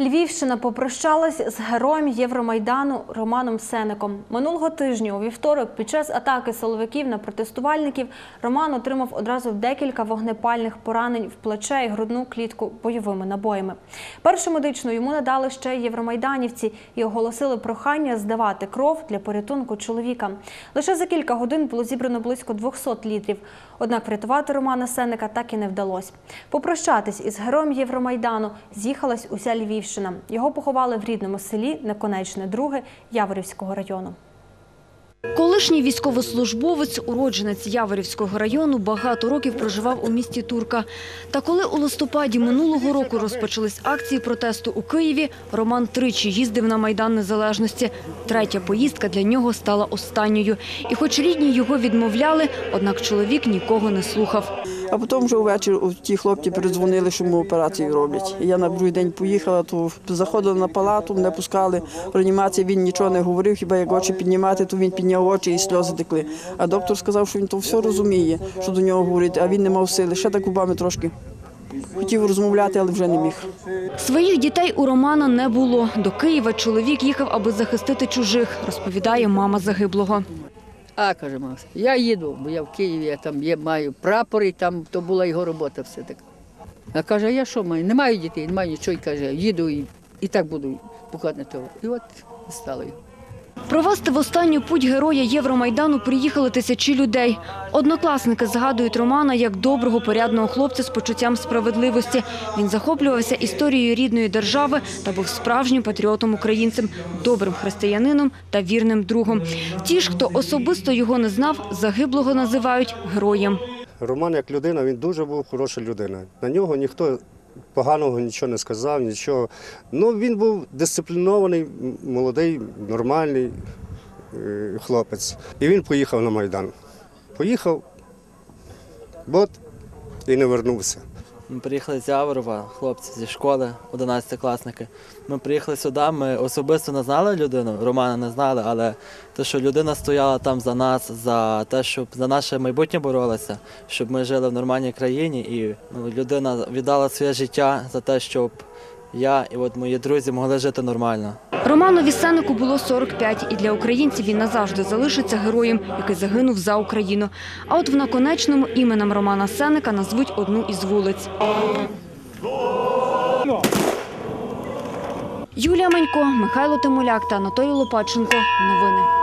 Львівщина попрощалась з героєм Євромайдану Романом Сеником. Минулого тижня у вівторок під час атаки силовиків на протестувальників Роман отримав одразу декілька вогнепальних поранень в плече і грудну клітку бойовими набоями. Першу медичну йому надали ще євромайданівці і оголосили прохання здавати кров для порятунку чоловіка. Лише за кілька годин було зібрано близько 200 літрів. Однак врятувати Романа Сеника так і не вдалося. Попрощатись із героєм Євромайдану з'їхалась уся Львівщина. Його поховали в рідному селі Неконечне друге Яворівського району. Колишній військовослужбовець, уродженець Яворівського району, багато років проживав у місті Турка. Та коли у листопаді минулого року розпочались акції протесту у Києві, Роман тричі їздив на Майдан Незалежності. Третя поїздка для нього стала останньою. І хоч рідні його відмовляли, однак чоловік нікого не слухав. А потім вже ввечері ті хлопці передзвонили, що йому операцію роблять. Я на другий день поїхала, то заходила на палату, мене пускали в реанімації, він нічого не говорив, хіба як очі піднімати, то він підняв очі і сльози текли. А доктор сказав, що він то все розуміє, що до нього говорить, а він не мав сили. Ще так губами трошки хотів розмовляти, але вже не міг. Своїх дітей у Романа не було. До Києва чоловік їхав, аби захистити чужих, розповідає мама загиблого. А, каже Макс, я їду, бо я в Києві, я там є, маю прапори, там то була його робота все так. А каже, я що маю? Не маю дітей, не маю нічого. І каже, їду і, і так буду на того. І от стало його. Провести в останню путь героя Євромайдану приїхали тисячі людей. Однокласники згадують Романа як доброго, порядного хлопця з почуттям справедливості. Він захоплювався історією рідної держави та був справжнім патріотом українцем, добрим християнином та вірним другом. Ті ж, хто особисто його не знав, загиблого називають героєм. Роман як людина, він дуже був хороша людина. На нього ніхто поганого нічого не сказав, нічого. Ну, він був дисциплінований, молодий, нормальний е, хлопець. І він поїхав на Майдан. Поїхав, бот і не вернувся. Ми приїхали з Яворова, хлопці зі школи, 11-класники. Ми приїхали сюди, ми особисто не знали людину, Романа не знали, але те, що людина стояла там за нас, за те, щоб за наше майбутнє боролася, щоб ми жили в нормальній країні, і ну, людина віддала своє життя за те, щоб я і от мої друзі могли жити нормально. Романові Сенику було 45, і для українців він назавжди залишиться героєм, який загинув за Україну. А от в наконечному іменем Романа Сеника назвуть одну із вулиць. Юлія Манько, Михайло Тимоляк та Анатолій Лопаченко. Новини.